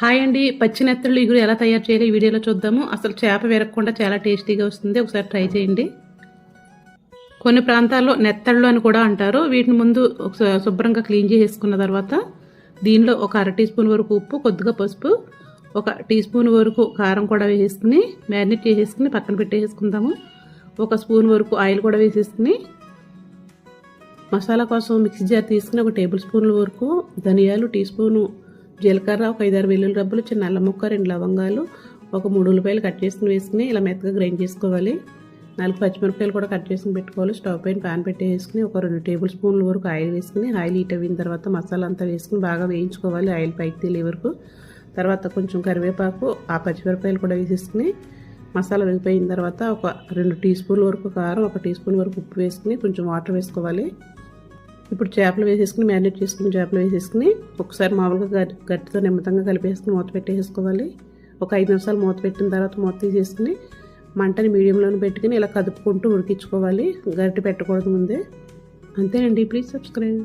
Hi అండి. పచ్చి నెత్తళ్ళు ఇగురు ఎలా తయారు చేయాలి ఈ వీడియోలో చూద్దాము. అసలు చేప విరగకుండా చాలా టేస్టీగా వస్తుంది. ఒకసారి ట్రై చేయండి. కొన్ని ప్రాంతాల్లో నెత్తళ్ళు అని కూడా అంటారు. వీటిని ముందు ఒకసారి శుభ్రంగా క్లీన్ చేసుకున్న తర్వాత దీనిలో ఒక అర టీ స్పూన్ వరకు ఉప్పు కొద్దిగా పసుపు ఒక టీ స్పూన్ వరకు కారం కూడా వేసేసుకుని మ్యారినేట్ చేసేసుకుని పక్కన పెట్టేసుకుందాము ఒక స్పూన్ వరకు ఆయిల్ కూడా వేసేసుకుని మసాలా కోసం మిక్సీ జార్ తీసుకుని ఒక టేబుల్ స్పూన్ల వరకు ధనియాలు టీ స్పూను జీలకర్ర ఒక ఐదారు వెల్లుల్లి రబ్బలు చిన్న అల్లం ముక్క రెండు లవంగాలు ఒక మూడు ఉల్లిపాయలు కట్ చేసుకుని వేసుకుని ఇలా మెత్తగా గ్రైండ్ చేసుకోవాలి. నాలుగు పచ్చిమిరపకాయలు కూడా కట్ చేసుకుని పెట్టుకోవాలి. స్టవ్ పైన ప్యాన్ పెట్టేసుకుని ఒక రెండు టేబుల్ స్పూన్ల వరకు ఆయిల్ వేసుకుని ఆయిల్ హీట్ అయిన తర్వాత మసాలా అంతా వేసుకుని బాగా వేయించుకోవాలి ఆయిల్ పైకి తెలియ వరకు. తర్వాత కొంచెం కరివేపాకు ఆ పచ్చిమిరపకాయలు కూడా వేసేసుకుని మసాలా వేగిపోయిన తర్వాత ఒక రెండు టీ స్పూన్ల వరకు కారం ఒక టీ స్పూన్ వరకు ఉప్పు వేసుకుని కొంచెం వాటర్ వేసుకోవాలి. ఇప్పుడు చేపలు వేసేసుకుని మ్యారినేట్ చేసుకుని చేపలు వేసేసుకుని ఒకసారి మామూలుగా గట్టి గట్టితో నిమ్మతంగా కలిపేసుకుని మూత పెట్టేసుకోవాలి. ఒక ఐదు నిమిషాలు మూత పెట్టిన తర్వాత మూత తీసేసుకుని మంటని మీడియంలోనే పెట్టుకుని ఇలా కదుపుకుంటూ ఉడికించుకోవాలి. గరిటె పెట్టకూడదు ముందే. అంతేనండి. Please subscribe.